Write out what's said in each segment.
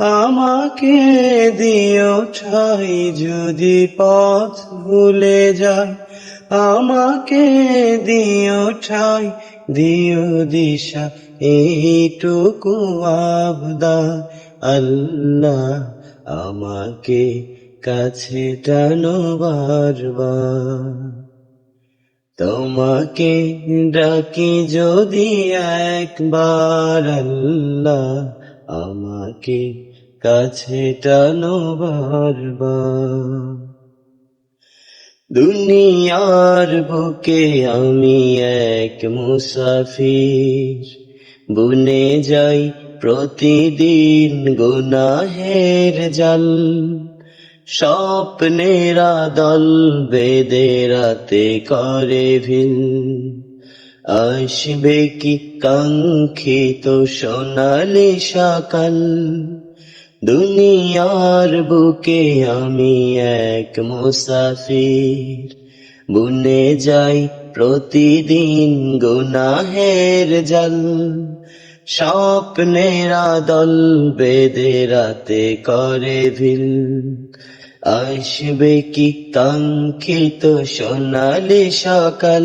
আমাকে দিও ঠাই যদি পথ ভুলে যাই আমাকে দিও ঠাই দিও দিশা, এইটুকু আবদা আল্লাহ আমাকে কাছে টানো বারবার। তোমাকে ডাকি যদি একবার, আল্লাহ আমাকে কাছে টানো দুনিয়ার বুকে আমি এক মুসাফির, বুনে যাই প্রতিদিন গুনাহের জাল। স্বপ্নেরা দল বেদে রাতে করে ভিন আসবে কি কাঙ্ক্ষিত সোনালি সকাল? দুনিয়ার বুকে আমি এক মুসাফির। বুনে যাই প্রতিদিন গুনাহের জল। স্বপ্নেরা দল বেদে রাতে করে ভিল। আসবে কি কাঙ্ক্ষিত সোনালি সকাল?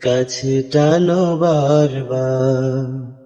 কাছে টানো বারবার।